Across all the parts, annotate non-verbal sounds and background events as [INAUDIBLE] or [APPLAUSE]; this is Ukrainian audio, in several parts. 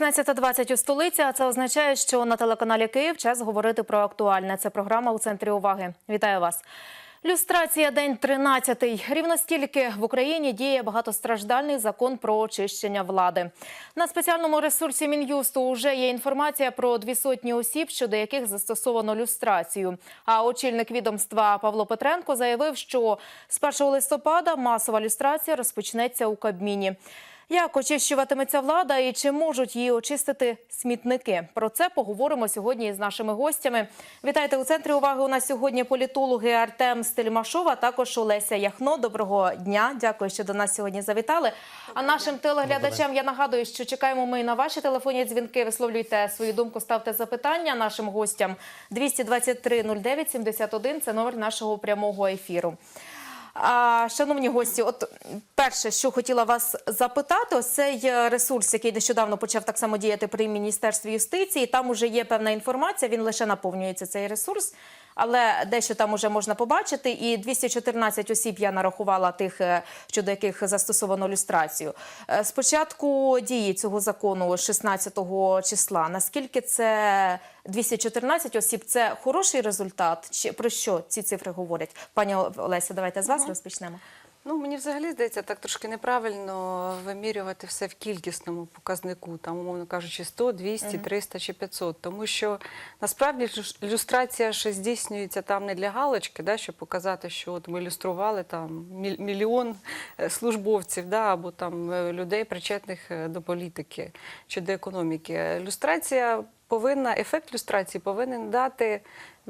16.20 у столиці, а це означає, що на телеканалі Київ час говорити про актуальне. Це програма у центрі уваги. Вітаю вас. Люстрація день 13-й. Рівно стільки в Україні діє багатостраждальний закон про очищення влади. На спеціальному ресурсі Мін'юсту вже є інформація про дві сотні осіб, щодо яких застосовано люстрацію. А очільник відомства Павло Петренко заявив, що з 1 листопада масова люстрація розпочнеться у Кабміні. Як очищуватиметься влада і чи можуть її очистити смітники? Про це поговоримо сьогодні з нашими гостями. Вітайте у центрі уваги. У нас сьогодні політологи Артем Стельмашов, а також Олеся Яхно. Доброго дня. Дякую, що до нас сьогодні завітали. А нашим телеглядачам я нагадую, що чекаємо ми на ваші телефонні дзвінки. Висловлюйте свою думку, ставте запитання нашим гостям 223 09 71 – Це номер нашого прямого ефіру. Шановні гості, от перше, що хотіла вас запитати, ось цей е, ресурс, який нещодавно почав так само діяти при міністерстві юстиції. Там уже є певна інформація. Він лише наповнюється цей ресурс, але дещо там уже можна побачити. І 214 осіб я нарахувала тих, е, щодо яких застосовано люстрацію. Е, Спочатку дії цього закону 16 числа. Наскільки це 214 осіб? Це хороший результат? Чи про що ці цифри говорять? Пані Олеся, давайте з вас розпочнемо. Ну, мені взагалі здається, так трошки неправильно вимірювати все в кількісному показнику, там, умовно кажучи, 100, 200, 300 чи 500. Тому що насправді люс- люстрація ще здійснюється там не для галочки, да, щоб показати, що от ми люстрували там мільйон е, службовців да, або там е, людей, причетних е, до політики чи до економіки. Люстрація повинна, ефект люстрації повинен дати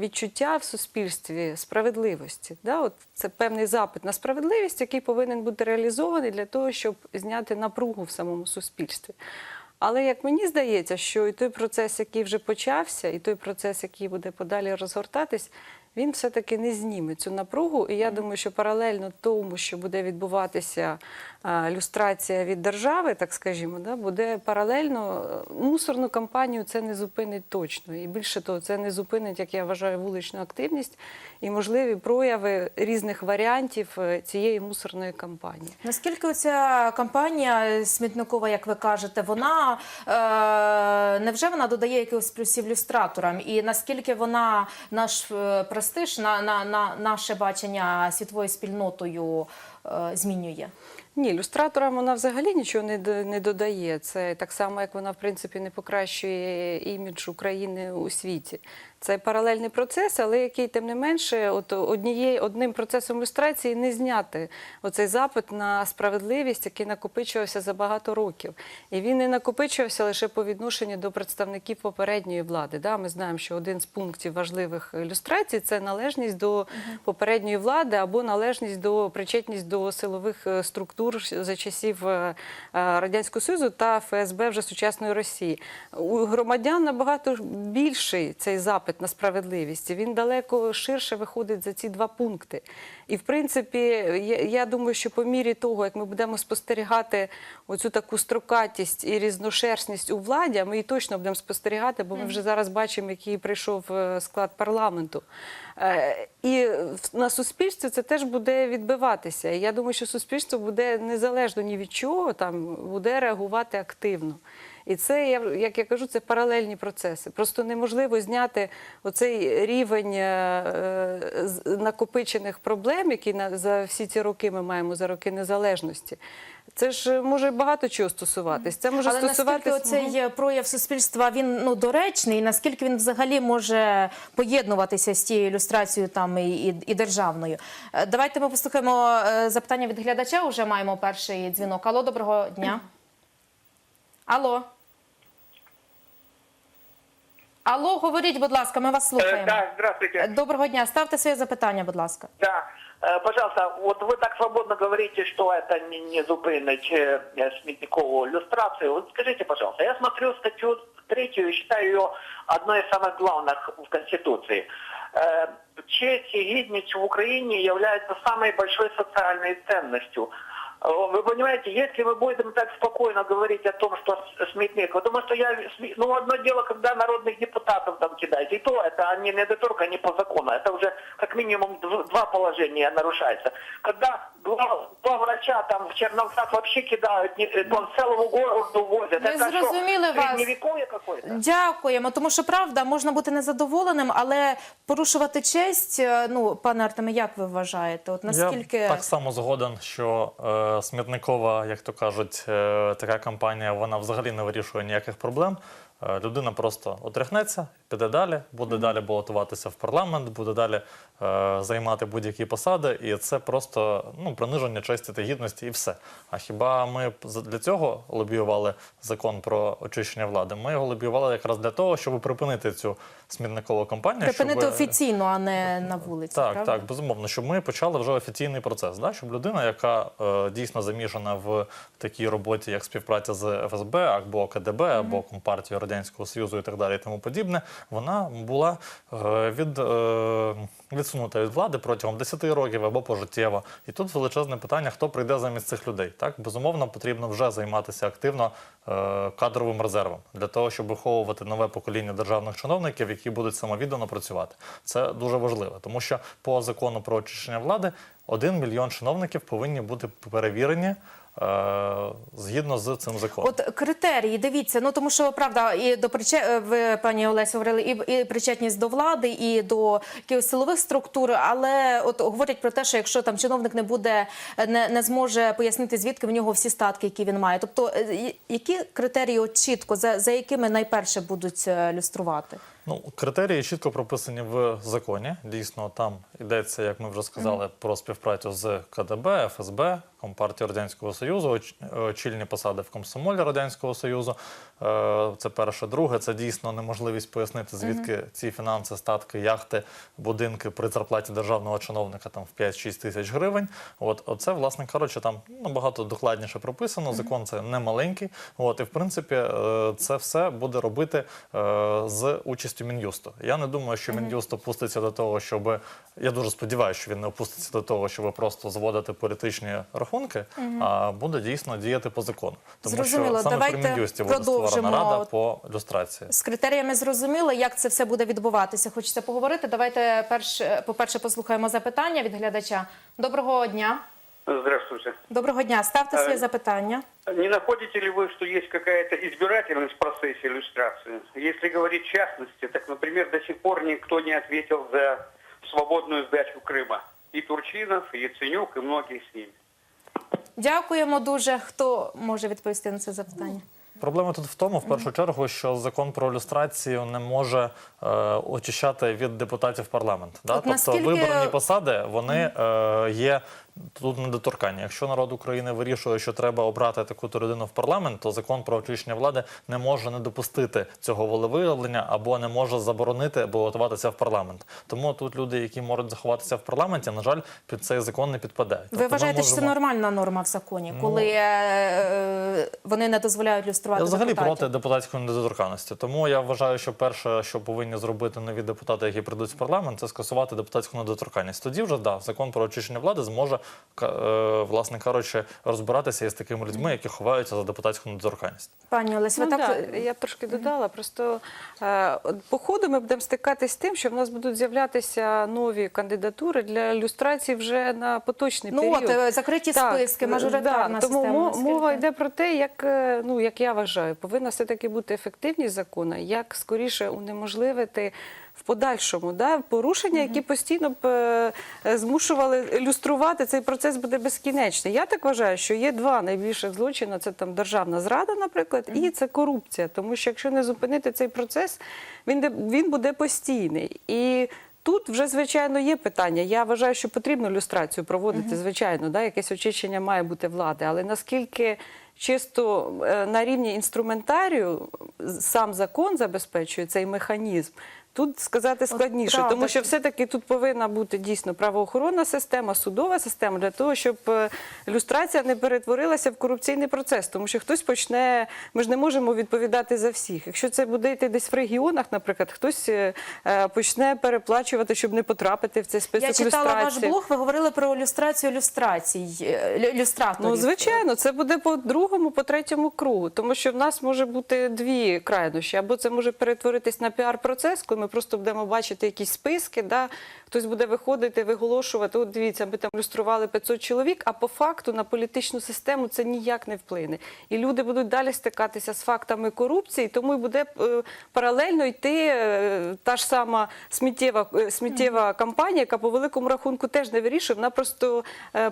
відчуття в суспільстві справедливості. Да? От це певний запит на справедливість, який повинен бути реалізований для того, щоб зняти напругу в самому суспільстві. Але як мені здається, що і той процес, який вже почався, і той процес, який буде подалі розгортатись, він все-таки не зніме цю напругу. І я думаю, що паралельно тому, що буде відбуватися люстрація від держави, так скажімо, да, буде паралельно е, мусорну кампанію це не зупинить точно. І більше того, це не зупинить, як я вважаю, вуличну активність і можливі прояви різних варіантів е, цієї мусорної кампанії. Наскільки ця кампанія смітникова, як ви кажете, вона е, невже вона додає якихось плюсів люстраторам? І наскільки вона наш е, престиж, на, на, на наше бачення світовою спільнотою е, змінює? Ні, ілюстраторам вона взагалі нічого не, не додає. Це так само, як вона в принципі не покращує імідж України у світі. Це паралельний процес, але який, тим не менше, от однією одним процесом люстрації не зняти оцей запит на справедливість, який накопичувався за багато років. І він не накопичувався лише по відношенню до представників попередньої влади. Да? Ми знаємо, що один з пунктів важливих люстрацій це належність до попередньої влади або належність до причетність до силових е, структур за часів е, е, Радянського Союзу та ФСБ вже сучасної Росії. У громадян набагато більший цей запит на справедливість. Він далеко ширше виходить за ці два пункти. І в принципі, я, думаю, що по мірі того, як ми будемо спостерігати оцю таку строкатість і різношерстність у владі, а ми її точно будемо спостерігати, бо ми вже зараз бачимо, який прийшов е, склад парламенту. Е, І на суспільстві це теж буде відбиватися. І я думаю, що суспільство буде незалежно ні від чого, там буде реагувати активно. І це, як я кажу, це паралельні процеси. Просто неможливо зняти оцей рівень е, е, накопичених проблем, які за всі ці роки ми маємо за роки незалежності. Це ж може багато чого стосуватись. Це може Але наскільки стосуватись оцей е, прояв суспільства він ну доречний, і наскільки він взагалі може поєднуватися з тією ілюстрацією там і, і, і державною? Е, Давайте ми послухаємо е, запитання від глядача. Уже маємо перший дзвінок. Алло, доброго дня. Алло. Алло, говоріть, будь ласка, ми вас Э, слухаємо. Да, здравствуйте. Доброго дня. Ставте своє запитання, будь ласка. Да, Э, пожалуйста, вот вы так свободно говорите, что это не, не зупинить э, э, Смитникову иллюстрацию. Вот скажите, пожалуйста, я смотрю статью третью и считаю ее одной из самых главных в Конституции. Э, Честь и гідність в Украине является самой большой социальной ценностью. Э, Вы понимаете, если мы будем так спокойно говорить о том, что с- Сметник, я думаю, что я, сме- ну, одно дело, когда народных депутатов там кидать, и то это они не только не по закону, это уже как минимум дв- два положения нарушается. Когда два, два врача там в Черновцах вообще кидают, не- э, по целому городу возят, Ми это что, зрозуміли вас. средневековье какое-то? Дякуємо, тому що правда можна бути незадоволеним, але порушувати честь. е, Ну, пане Артеме, як ви вважаєте? От наскільки Я так само згоден, що е, смітникова, як то кажуть, е, така кампанія вона взагалі не вирішує ніяких проблем. Е, людина просто отряхнеться, піде далі, буде далі балотуватися в парламент, буде далі е, займати будь-які посади, і це просто ну, приниження честі та гідності, і все. А хіба ми для цього лобіювали закон про очищення влади? Ми його лобіювали якраз для того, щоб припинити цю смітникову кампанію. припинити щоб- офіційно, а не на вулиці. так, правда? так, безумовно, щоб ми почали вже офіційний процес, да? щоб людина, яка е, дійсно замішана в такій роботі, як співпраця з ФСБ або КДБ, або Компартією Радянського Союзу і так далі, і тому подібне, вона була е, від, е, відсунута від влади протягом 10 років або пожиттєво. І тут величезне питання, хто прийде замість цих людей. Так, безумовно, потрібно вже займатися активно е, кадровим резервом для того, щоб виховувати нове покоління державних чиновників, які будуть самовіддано працювати. Це дуже важливо, тому що по закону про очищення влади один мільйон чиновників повинні бути перевірені згідно з цим законом. От критерії, дивіться, ну тому що правда, і до приче... ви, пані Олесі, говорили і, і причетність до влади, і до якихось силових структур. Але от говорять про те, що якщо там чиновник не буде, не, не зможе пояснити, звідки в нього всі статки, які він має. Тобто, е, які критерії от чітко за, за якими найперше будуть е, люструвати? Ну, критерії чітко прописані в законі. Дійсно, там йдеться, як ми вже сказали, про співпрацю з КДБ, ФСБ, Компартії Радянського Союзу, очільні посади в комсомолі Радянського Союзу. Е, Це перше. Друге, це дійсно неможливість пояснити, звідки ці фінанси, статки, яхти, будинки при зарплаті державного чиновника там в 5-6 тисяч гривень. От оце, власне кажучи, там набагато докладніше прописано. Закон це не маленький. От і в принципі, е, це все буде робити е, з участю Мін'юсту. Я не думаю, що Мін'юст опуститься до того, щоб я дуже сподіваюся, що він не опуститься до того, щоб просто зводити політичні рахунки, а буде дійсно діяти по закону. Тому Зрозуміло. що саме Давайте при Мін'юсті буде створена рада по люстрації. З критеріями зрозуміло, як це все буде відбуватися. Хочеться поговорити. Давайте перш, по-перше, послухаємо запитання від глядача. Доброго дня. Здравствуйте. Доброго дня. Ставте своє Е, запитання. Не находите ли вы, что есть какая-то избирательность в процессе иллюстрации? Если говорить в частности, так, например, до сих пор никто не ответил за свободную сдачу Крыма. И Турчинов, и Яценюк, и многие с ними. Дякуємо дуже. Хто може відповісти на це запитання? Проблема тут в тому, в першу чергу, що закон про люстрацію не може е, очищати від депутатів парламент. Да? От Тобто наскільки- виборні посади вони е, є тут недоторканні. Якщо народ України вирішує, що треба обрати таку-то людину в парламент, то закон про очищення влади не може не допустити цього волевиявлення або не може заборонити балотуватися в парламент. Тому тут люди, які можуть заховатися в парламенті, на жаль, під цей закон не підпадають. Ви Тобто вважаєте, що це нормальна норма в законі, Ну, коли е, вони не дозволяють люструвати Я взагалі депутатів? проти депутатської недоторканності. Тому я вважаю, що перше, що повинні зробити нові депутати, які прийдуть в парламент, це скасувати депутатську недоторканність. Тоді вже да, закон про очищення влади зможе власне кажучи, розбиратися із такими людьми, які ховаються за депутатську недоторканність. Пані Олесь, ви Ну, так да, я трошки додала. Просто е, по ходу ми будемо стикатися з тим, що в нас будуть з'являтися нові кандидатури для люстрації вже на поточний ну період. от е, закриті списки, мажоритарна да, тому система. наскільки? мова йде про те, як, е, ну, як я вважаю, повинна все-таки бути ефективність закону, як скоріше унеможливити в подальшому да, порушення, які постійно б е, е, змушували люструвати. Цей процес буде безкінечний. Я так вважаю, що є два найбільших злочини: це там державна зрада, наприклад, і це корупція. Тому що якщо не зупинити цей процес, він, він буде постійний. І Тут вже звичайно є питання. Я вважаю, що потрібно люстрацію проводити. Звичайно, да, якесь очищення має бути влади, але наскільки чисто е, на рівні інструментарію сам закон забезпечує цей механізм, Тут сказати складніше, тому що все-таки тут повинна бути дійсно правоохоронна система, судова система для того, щоб е, люстрація не перетворилася в корупційний процес. Тому що хтось почне, ми ж не можемо відповідати за всіх. Якщо це буде йти десь в регіонах, наприклад, хтось е, е, почне переплачувати, щоб не потрапити в цей список Я читала ваш блог, ви говорили про люстрацію люстрацій, люстраторів. Ну, звичайно, це буде по другому, по третьому кругу, тому що в нас може бути дві крайнощі. Або це може перетворитись на піар-процес, коли ми просто будемо бачити якісь списки, да? хтось буде виходити, виголошувати, от дивіться, ми там люстрували 500 чоловік, а по факту на політичну систему це ніяк не вплине. І люди будуть далі стикатися з фактами корупції, тому і буде е, паралельно йти е, та ж сама сміттєва, е, сміттєва кампанія, яка по великому рахунку теж не вирішує, вона просто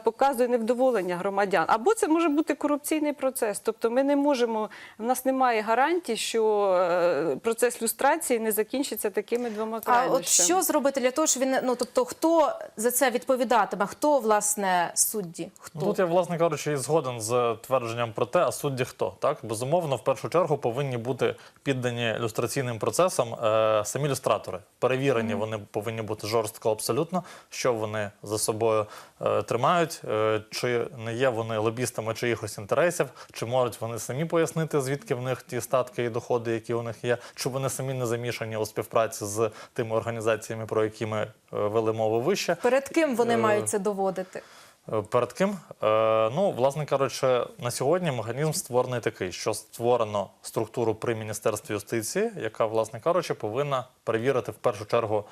показує невдоволення громадян. Або це може бути корупційний процес. Тобто ми не можемо, в нас немає гарантій, що процес люстрації не закінчиться такими двома А от що зробити для того, щоб він ну тобто, хто за це відповідатиме? Хто власне судді? Хто Ну, Тут я, власне кажучи, і згоден з твердженням про те, а судді хто. Так? Безумовно, в першу чергу повинні бути піддані люстраційним процесам е, самі люстратори. Перевірені вони повинні бути жорстко абсолютно, що вони за собою е, тримають, е, чи не є вони лобістами чиїхось інтересів, чи можуть вони самі пояснити, звідки в них ті статки і доходи, які у них є, чи вони самі не замішані у співпраці з тими організаціями, про які ми е, вели мову вище. перед ким вони Е, мають це доводити? Е, Перед ким? Ну, власне кажучи, на сьогодні механізм створений такий, що створено структуру при Міністерстві юстиції, яка, власне кажучи, повинна перевірити в першу чергу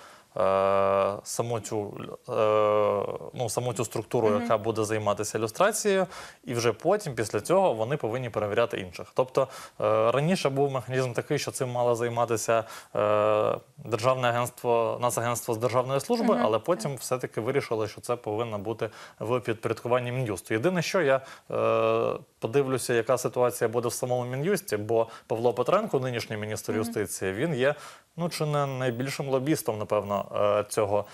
саму цю, е, ну, саму цю структуру, яка буде займатися ілюстрацією, і вже потім, після цього, вони повинні перевіряти інших. Тобто е, раніше був механізм такий, що цим мало займатися е, Державне агентство, Нацагентство з державної служби, але потім все-таки вирішили, що це повинно бути в підпорядкуванні Мін'юсту. Єдине, що я е, подивлюся, яка ситуація буде в самому Мін'юсті, бо Павло Петренко, нинішній міністр юстиції, він є ну чи не найбільшим лобістом, напевно, е, цього.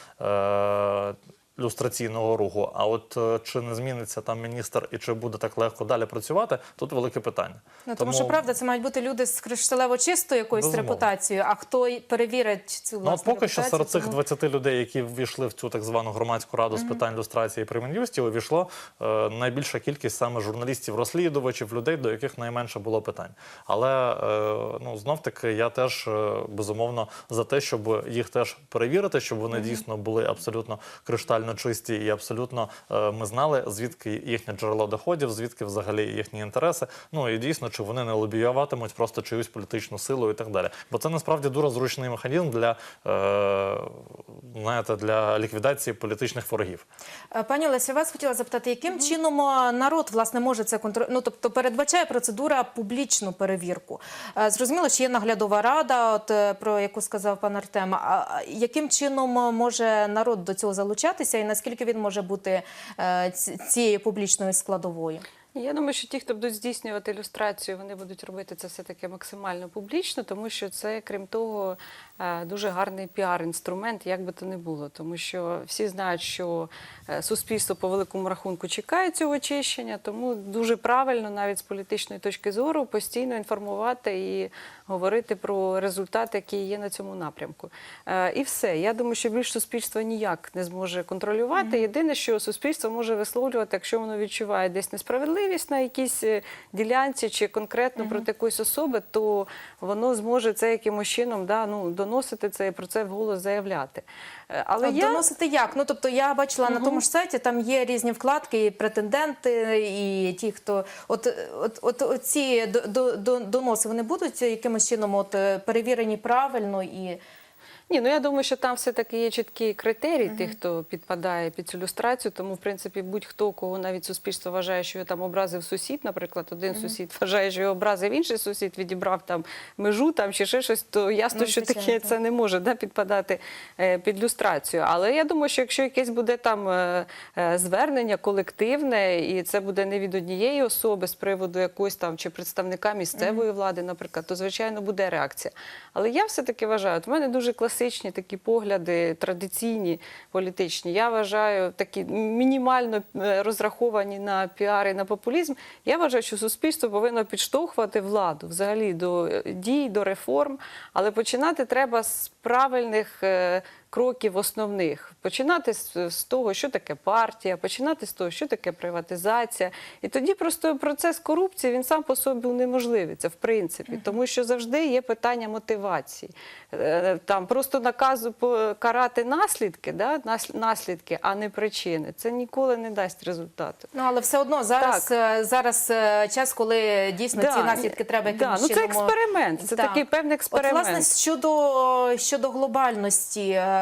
Люстраційного руху, а от е, чи не зміниться там міністр і чи буде так легко далі працювати, тут велике питання. Ну тому що правда, це мають бути люди з кришталево чистою якоюсь Безумовно. репутацією. А хто перевірить цю Ну, от поки що серед цих тому- 20 людей, які ввійшли в цю так звану громадську раду з питань люстрації при Мін'юсті, увійшло е, найбільша кількість саме журналістів-розслідувачів, людей, до яких найменше було питань. Але е, ну знов таки я теж е, безумовно за те, щоб їх теж перевірити, щоб вони дійсно були абсолютно криштально чисті і абсолютно е, ми знали, звідки їхнє джерело доходів, звідки взагалі їхні інтереси. Ну і дійсно, чи вони не лобіюватимуть просто чиюсь політичну силу і так далі. Бо це насправді дуже зручний механізм для, е, знаєте, для ліквідації політичних ворогів. Е, Пані Олесі, вас хотіла запитати, яким чином е, народ власне може це контролювати? Ну тобто передбачає процедура публічну перевірку. Зрозуміло, що є наглядова рада, от про яку сказав пан Артем. А яким чином може народ до цього залучатися, і наскільки він може бути е, цією публічною складовою? Я думаю, що ті, хто будуть здійснювати ілюстрацію, вони будуть робити це все таки максимально публічно, тому що це, крім того, дуже гарний піар-інструмент, як би то не було. Тому що всі знають, що е, суспільство по великому рахунку чекає цього очищення, тому дуже правильно, навіть з політичної точки зору, постійно інформувати і говорити про результати, які є на цьому напрямку. Е, І все. Я думаю, що більш суспільство ніяк не зможе контролювати. Єдине, що суспільство може висловлювати, якщо воно відчуває десь несправедливість на якійсь е, ділянці чи конкретно проти якоїсь особи, то воно зможе це якимось чином да, ну, доносити це і про це вголос заявляти. Е, Але я... Доносити як? Ну тобто я бачила на тому ж сайті, там є різні вкладки, і претенденти, і ті, хто от, от, от, от ці до- до- до- доноси вони будуть якимось чином от е, перевірені правильно і. Ні, ну я думаю, що там все-таки є чіткий критерій тих, хто підпадає під цю люстрацію. Тому, в принципі, будь-хто, кого навіть суспільство вважає, що його там образив сусід, наприклад, один сусід вважає, що його образив інший сусід, відібрав там межу там чи ще щось, то ясно, Ну, що таке так. це не може да, підпадати е, під люстрацію. Але я думаю, що якщо якесь буде там е, е, звернення колективне, і це буде не від однієї особи з приводу якоїсь там чи представника місцевої влади, наприклад, то звичайно буде реакція. Але я все таки вважаю, от в мене дуже класичний класичні такі погляди, традиційні політичні. Я вважаю такі мінімально е, розраховані на піар і на популізм. Я вважаю, що суспільство повинно підштовхувати владу взагалі до е, дій, до реформ, але починати треба з правильних. Е, Кроків основних починати з, з того, що таке партія, починати з того, що таке приватизація, і тоді просто процес корупції він сам по собі унеможливиться, в принципі, тому що завжди є питання мотивації. Е, Там просто наказу карати наслідки, да, наслідки, а не причини. Це ніколи не дасть результату. Ну але все одно зараз, е, зараз е, час, коли дійсно ці наслідки треба якимось да, ну, це чином, е, експеримент, це Так. такий певний експеримент. От, власне, щодо, щодо глобальності, е, е,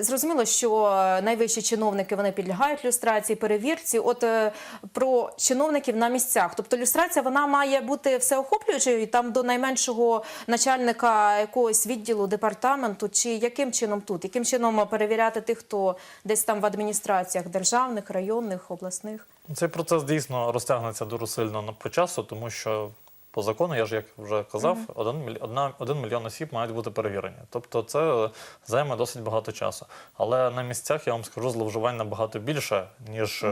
зрозуміло, що е, найвищі чиновники вони підлягають люстрації, перевірці. От е, про чиновників на місцях. Тобто люстрація вона має бути всеохоплюючою там до найменшого начальника якогось відділу департаменту, чи яким чином тут? Яким чином перевіряти тих, хто десь там в адміністраціях державних, районних, обласних? Цей процес дійсно розтягнеться дуже сильно по часу, тому що по закону, я ж як вже казав, один, одна, один мільйон осіб мають бути перевірені. Тобто це займе досить багато часу. Але на місцях я вам скажу, зловживань набагато більше, ніж е,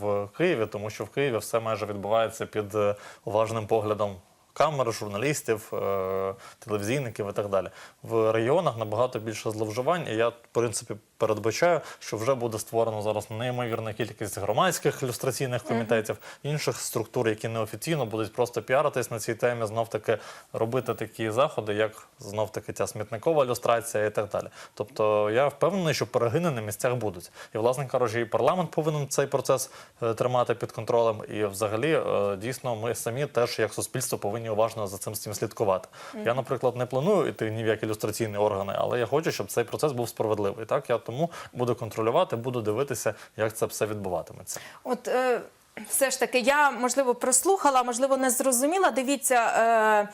в Києві, тому що в Києві все майже відбувається під е, уважним поглядом. Камер, журналістів, е, телевізійників і так далі. В регіонах набагато більше зловживань, і я, в принципі, передбачаю, що вже буде створено зараз неймовірна кількість громадських люстраційних комітетів, інших структур, які неофіційно будуть просто піаритись на цій темі, знов таки робити такі заходи, як знов таки ця смітникова люстрація і так далі. Тобто я впевнений, що перегини на місцях будуть. І, власне кажучи, і парламент повинен цей процес е, тримати під контролем. І взагалі, е, дійсно, ми самі теж як суспільство повинні уважно за цим всім слідкувати. Я, наприклад, не планую йти ні в які ілюстраційні органи, але я хочу, щоб цей процес був справедливий. Так я тому буду контролювати, буду дивитися, як це все відбуватиметься. От е, все ж таки, я можливо прослухала, можливо, не зрозуміла. Дивіться. Е,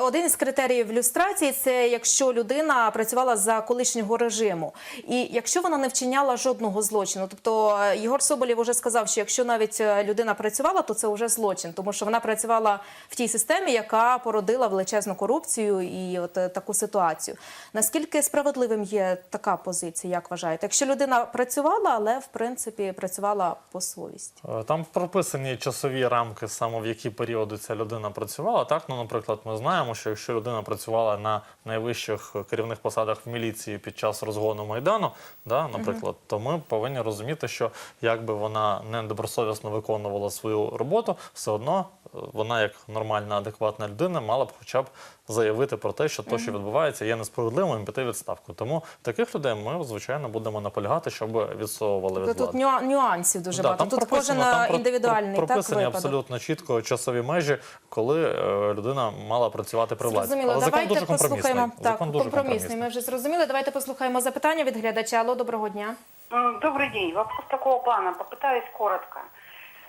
один із критеріїв люстрації це якщо людина працювала за колишнього режиму, і якщо вона не вчиняла жодного злочину. Тобто е, Єгор Соболєв вже сказав, що якщо навіть е, людина працювала, то це вже злочин, тому що вона працювала в тій системі, яка породила величезну корупцію і от е, таку ситуацію. Наскільки справедливим є така позиція, як вважаєте? Якщо людина працювала, але в принципі працювала по совісті. Там прописані часові рамки, саме в які періоди ця людина працювала. Так, ну, наприклад, ми знаємо, що якщо людина працювала на найвищих керівних посадах в міліції під час розгону майдану, да, наприклад, то ми повинні розуміти, що якби вона недобросовісно виконувала свою роботу, все одно е, вона, як нормальна, адекватна людина, мала б хоча б заявити про те, що те, що відбувається, є несправедливим, і піти відставку. Тому таких людей ми, звичайно, будемо наполягати, щоб відсовували від Тобто тут влади. нюа- нюансів дуже Да, багато. Тут кожен про- індивідуальний про- так, прописані абсолютно чітко часові межі, коли е, людина мала працювати при владі. Зрозуміло, Але закон давайте дуже компромісний. послухаємо. Так, закон дуже компромісний. Ми вже зрозуміли. Давайте послухаємо запитання від глядача. Алло, доброго дня. М, Добрый день. Вопрос такого плана. Попытаюсь коротко.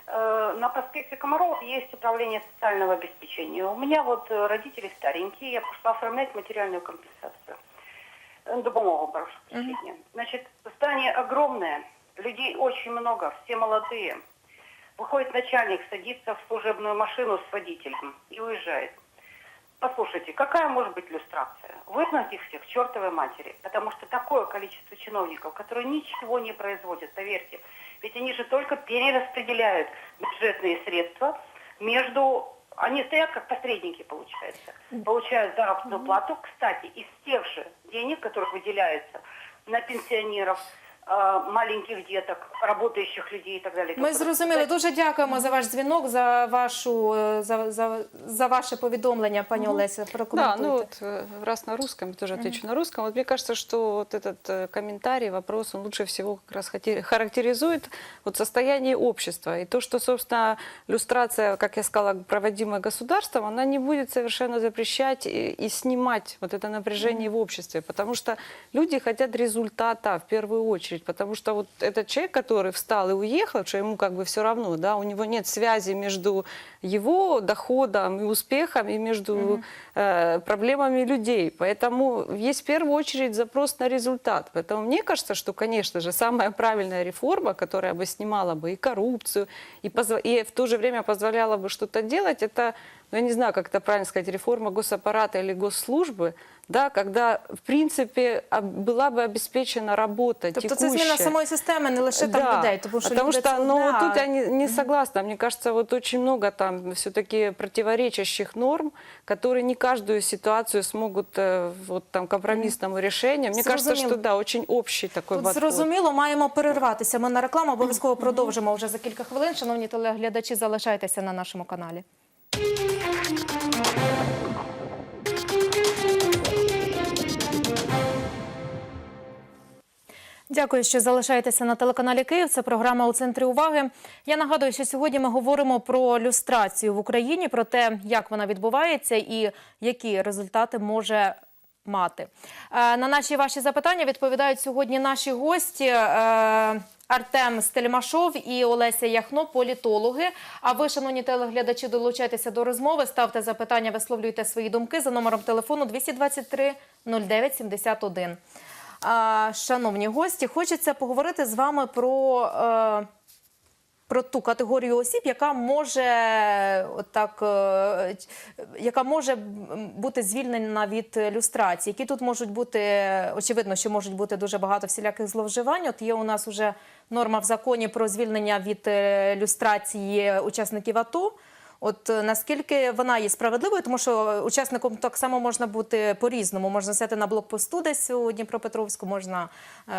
Э, На проспекте Комаров есть управление социального обеспечения. У меня вот э, родители старенькие, я пошла оформлять материальную компенсацию. Э, Допомогу, прошу прощения. Значит, здание огромное, людей очень много, все молодые. Выходит начальник, садится в служебную машину с водителем и уезжает. Послушайте, какая может быть иллюстрация? Выгнать их всех к чертовой матери, потому что такое количество чиновников, которые ничего не производят, поверьте. Ведь они же только перераспределяют бюджетные средства между... Они стоят как посредники, получается. Получают заработную плату, кстати, из тех же денег, которых выделяются на пенсионеров, маленьких деток, работающих людей и так далее. Ми которые- зрозуміли. Дуже дякуємо за ваш дзвінок, за вашу е, за, за, за ваше повідомлення, пані Олеся. Да, Прокоментуйте. ну вот э, раз на русском, я тоже отвечу на русском. Вот мне кажется, что вот этот э, комментарий, вопрос, он лучше всего как раз хоте- характеризует вот состояние общества. И то, что, собственно, люстрация, как я сказала, проводимая государством, она не будет совершенно запрещать и, и снимать вот это напряжение в обществе. Потому что люди хотят результата в первую очередь. Потому что вот этот человек, который встал и уехал, что ему как бы все равно, да, у него нет связи между его доходом и успехом и между э, проблемами людей. Поэтому есть в первую очередь запрос на результат. Поэтому мне кажется, что, конечно же, самая правильная реформа, которая бы снимала бы и коррупцию, и, позва- и в то же время позволяла бы что-то делать, это ну, я не знаю, как это правильно сказать, реформа госаппарата или госслужбы, да, когда, в принципе, а, была бы обеспечена работа Тобто це текущая. зміна самої системи, не лише там Да, людей, тому що потому люди что, це ну, одне, вот тут а- я не, не согласна. Мне кажется, вот очень много там все-таки противоречащих норм, которые не каждую ситуацию смогут э, вот там компромиссному решению. Мне кажется, Зрозуміло. что да, очень общий такой Тут подход. зрозуміло, маємо перерватися. Ми на рекламу обов'язково продовжимо вже за кілька хвилин. Шановні телеглядачі, залишайтеся на нашому каналі. Дякую, що залишаєтеся на телеканалі Київ. Це програма у центрі уваги. Я нагадую, що сьогодні ми говоримо про люстрацію в Україні, про те, як вона відбувається і які результати може мати. Е, На наші ваші запитання відповідають сьогодні наші гості. Артем Стельмашов і Олеся Яхно, політологи. А ви, шановні телеглядачі, долучайтеся до розмови, ставте запитання, висловлюйте свої думки за номером телефону 223 09 71. А, Шановні гості, хочеться поговорити з вами про, е, про ту категорію осіб, яка може отак, е, яка може бути звільнена від люстрації. Які тут можуть бути, очевидно, що можуть бути дуже багато всіляких зловживань. От є у нас уже норма в законі про звільнення від е, люстрації учасників АТО. От е, наскільки вона є справедливою, тому що учасником так само можна бути по-різному. Можна сяти на блокпосту десь у Дніпропетровську, можна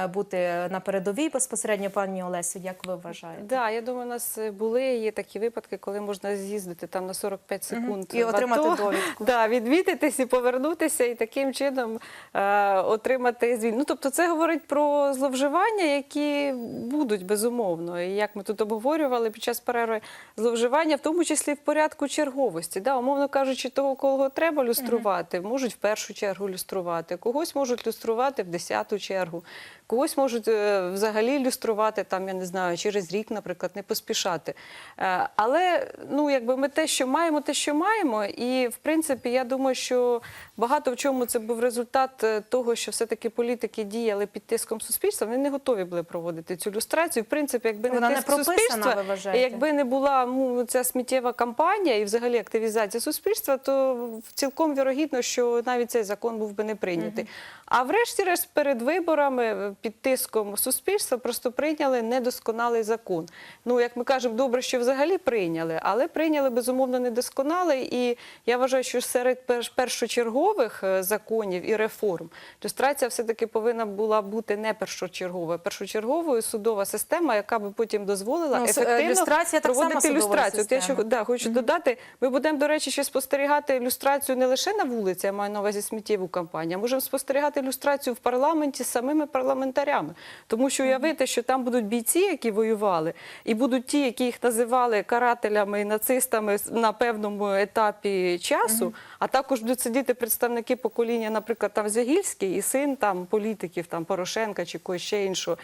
е, бути на передовій безпосередньо. Пані Олесю, як ви вважаєте? Да, я думаю, у нас були є такі випадки, коли можна з'їздити там на 45 секунд І отримати АТО, довідку. [LAUGHS] Да, відмітитись і повернутися, і таким чином е, отримати звільнення. Ну, тобто, це говорить про зловживання, які будуть безумовно. І як ми тут обговорювали під час перерви, зловживання, в тому числі в порядку черговості. Да, умовно кажучи, того, кого треба люструвати, можуть в першу чергу люструвати, когось можуть люструвати в десяту чергу, когось можуть е, взагалі люструвати там, я не знаю, через рік, наприклад, не поспішати. Е, Але ну, якби ми те, що маємо, те, що маємо, і в принципі, я думаю, що багато в чому це був результат е, того, що все-таки політики діяли під тиском суспільства. Вони не готові були проводити цю люстрацію. В принципі, якби Вона не не прописана, суспільства, ви вважаєте? якби не була ну, ця сміттєва кампанія і взагалі активізація суспільства, то цілком вірогідно, що навіть цей закон був би не прийнятий. А врешті-решт перед виборами е, під тиском суспільства просто прийняли недосконалий закон. Ну, як ми кажемо, добре, що взагалі прийняли, але прийняли безумовно недосконалий. І я вважаю, що серед перш- першочергових е, законів і реформ люстрація все-таки повинна була бути не першочерговою, першочерговою судова система, яка би потім дозволила Ну, е, ефективно люстрація так само люстрацію. От я да, хочу додати. Ми будемо, до речі, ще спостерігати ілюстрацію не лише на вулиці, я маю на увазі сміттєву кампанію, а можемо спостерігати ілюстрацію в парламенті з самими парламентарями. Тому що уявити, що там будуть бійці, які воювали, і будуть ті, які їх називали карателями і нацистами на певному етапі часу, а також будуть сидіти представники покоління, наприклад, там Зягільський і син там політиків, там Порошенка чи когось ще іншого.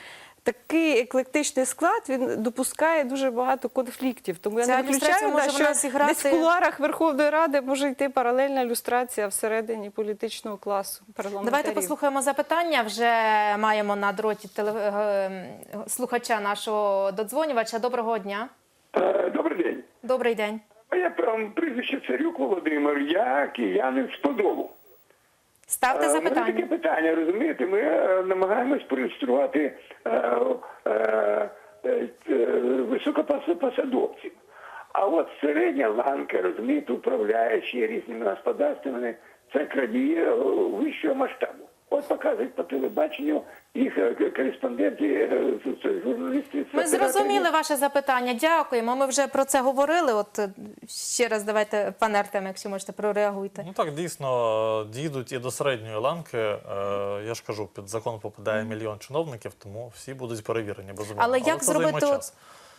Такий еклектичний склад він допускає дуже багато конфліктів. Тому я Ця не виключаю, може що десь в кулуарах Верховної Ради може йти паралельна ілюстрація всередині політичного класу парламентарів. Давайте послухаємо запитання. Вже маємо на дроті теле... е, слухача нашого додзвонювача. Доброго дня. Е, Добрий день. Добрий день. Моє прізвище Царюк Володимир, я киянин з Подолу. Ставте запитання. таке питання, розумієте, ми е, намагаємось проілюструвати е, е, е, е, високопосадовців. А от середня ланка, розумієте, управляючі різними господарствами, це крадії е, вищого масштабу. От показують по телебаченню їх е, кореспонденти, е, журналісти. Ми зрозуміли ваше запитання. Дякуємо. Ми вже про це говорили. От е, ще раз давайте, пане Артем, якщо можете, прореагуйте. Ну так дійсно дійдуть і до середньої ланки. Я ж кажу, під закон попадає мільйон чиновників, тому всі будуть перевірені безумовно. Але як це зробити займе час.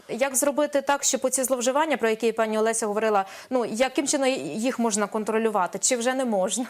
як зробити так, щоб оці зловживання, про які пані Олеся говорила, ну яким чином їх можна контролювати, чи вже не можна?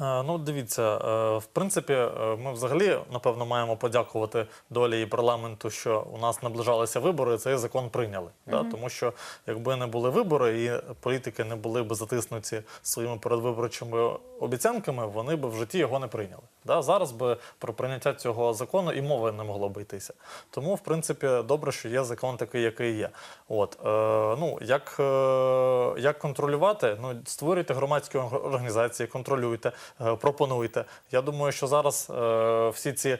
Е, Ну, дивіться, е, в принципі, е, ми взагалі, напевно, маємо подякувати долі і парламенту, що у нас наближалися вибори, і цей закон прийняли. Да? Тому що якби не були вибори і політики не були б затиснуті своїми передвиборчими обіцянками, вони б в житті його не прийняли. Да? Зараз би про прийняття цього закону і мови не могло б йтися. Тому, в принципі, добре, що є закон такий, який є. От, е, ну, як, е, як контролювати? Ну, створюйте громадські організації, контролюйте, е, пропонуйте. Я думаю, що зараз е, всі ці е,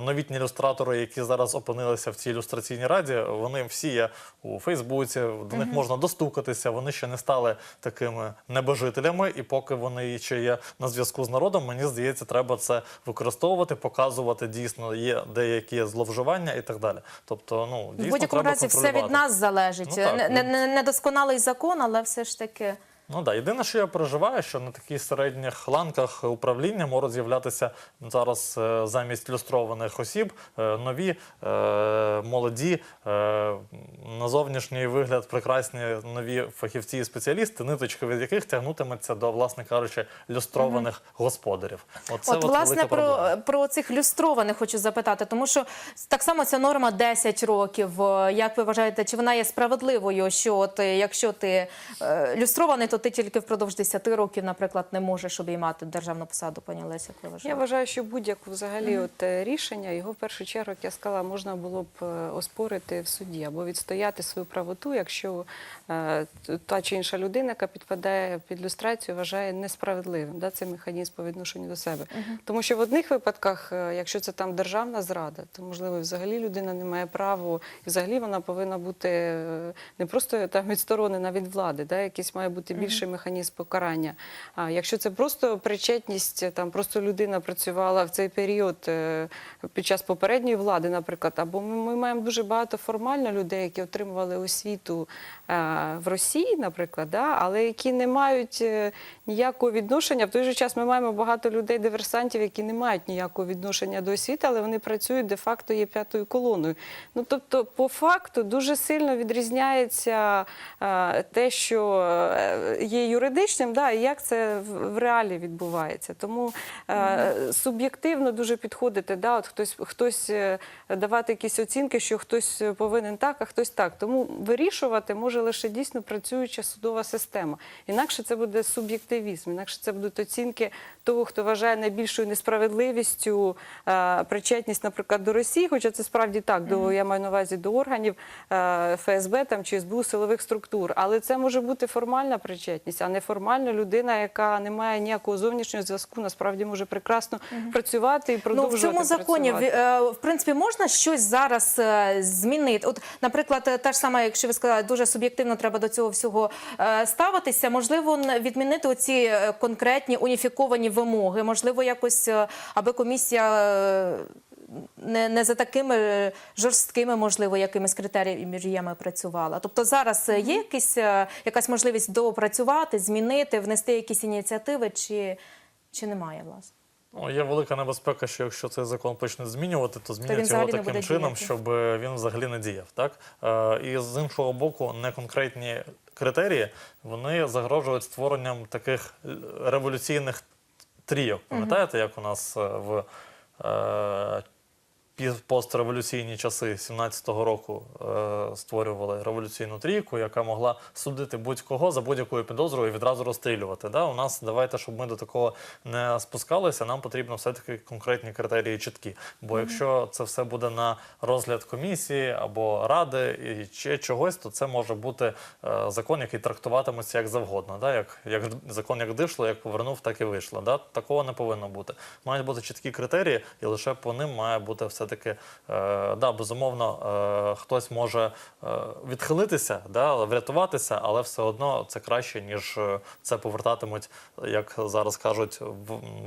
новітні ілюстратори, які зараз опинилися в цій ілюстраційній раді, вони всі є у Фейсбуці, до них можна достукатися, вони ще не стали такими небожителями, і поки вони ще є на зв'язку з народом, мені здається, треба це використовувати, показувати дійсно є деякі зловживання і так далі. Тобто, ну В дійсно будь-якому разі все від нас залежить. Ну, так, не, не, ну. не- недосконалий закон, але все ж таки. Ну да, єдине, що я переживаю, що на таких середніх ланках управління можуть з'являтися зараз е, замість ілюстрованих осіб е, нові е, молоді на зовнішній вигляд прекрасні нові фахівці і спеціалісти, ниточка від яких тягнутиметься до, власне кажучи, люстрованих господарів. Оце от, власне, про, про цих люстрованих хочу запитати, тому що так само ця норма 10 років. Як ви вважаєте, чи вона є справедливою? Що от, якщо ти люстрований, то ти тільки впродовж 10 років, наприклад, не можеш обіймати державну посаду, пані Леся, ви Я вважаю, що будь-яку взагалі от е, рішення його в першу чергу, як я сказала, можна було б е, оспорити в суді або відстояти свою правоту, якщо е, та чи інша людина, яка підпадає під люстрацію, вважає несправедливим да, цей механізм по відношенню до себе. Тому що в одних випадках, е, якщо це там державна зрада, то можливо взагалі людина не має права, і взагалі вона повинна бути не просто там відсторонена від влади, да, якийсь має бути більший механізм покарання. А якщо це просто причетність, там просто людина працювала в цей період е, під час попередньої влади, наприклад, або ми, ми маємо дуже багато формально людей, які отримували освіту е, в Росії, наприклад, да, але які не мають е, ніякого відношення. В той же час ми маємо багато людей, диверсантів, які не мають ніякого відношення до освіти, але вони працюють де-факто є п'ятою колоною. Ну тобто, по факту дуже сильно відрізняється е, те, що е, є юридичним, да, і як це в, реалі відбувається. Тому е, суб'єктивно дуже підходити, да, от хтось хтось е, давати якісь оцінки, що хтось повинен так, а хтось так. Тому вирішувати може лише дійсно працююча судова система. Інакше це буде суб'єктивізм, інакше це будуть оцінки того, хто вважає найбільшою несправедливістю е, причетність, наприклад, до Росії, хоча це справді так, до я маю на увазі до органів е, ФСБ там чи СБУ силових структур. Але це може бути формальна причетність, а не формальна людина, яка не має ніякого зовнішнього зв'язку, насправді може прекрасно працювати і Ну, в продовжувати цьому законі в, е, в принципі можна щось зараз змінити. От, наприклад, та ж сама, якщо ви сказали, дуже суб'єктивно треба до цього всього ставитися. Можливо, відмінити оці конкретні уніфіковані вимоги. Можливо, якось е, аби комісія. е, Не, не за такими жорсткими, можливо, якимись критеріями працювала. Тобто зараз е, є якісь, якась можливість доопрацювати, змінити, внести якісь ініціативи, чи, чи немає власне? Ну, є велика небезпека, що якщо цей закон почне змінювати, то змінять його таким чином, діяти. щоб він взагалі не діяв. Так? Е, і з іншого боку, неконкретні критерії вони загрожують створенням таких революційних трійок. Пам'ятаєте, як у нас е, в е, постреволюційні часи 17-го року е, створювали революційну трійку, яка могла судити будь-кого за будь-якою підозрою і відразу розстрілювати. Да? У нас давайте, щоб ми до такого не спускалися, нам потрібно все-таки конкретні критерії чіткі. Бо якщо це все буде на розгляд комісії або ради і чи чогось, то це може бути е, закон, який трактуватиметься як завгодно. Да? Як, як закон як дишло, як повернув, так і вийшло. Да? Такого не повинно бути. Мають бути чіткі критерії, і лише по ним має бути все-таки, е, да, безумовно, е, хтось може е, відхилитися, да, врятуватися, але все одно це краще, ніж це повертатимуть, як зараз кажуть,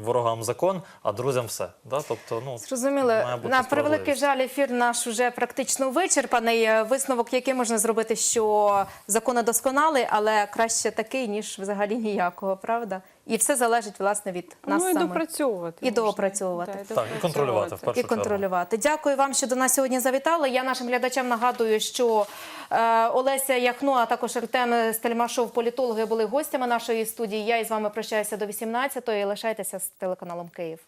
ворогам закон, а друзям все. Да? Тобто, ну, Зрозуміло. На превеликий жаль, ефір наш уже практично вичерпаний. Висновок, який можна зробити, що закон досконалий, але краще такий, ніж взагалі ніякого, правда? І все залежить власне від нас ну і самих. допрацьовувати. І доопрацьовувати. Так, і контролювати в першу і чергу. контролювати. Дякую вам, що до нас сьогодні завітали. Я нашим глядачам нагадую, що е, Олеся Яхно, а також Артем Стельмашов, політологи, були гостями нашої студії. Я із вами прощаюся до 18-ї. Лишайтеся з телеканалом Київ.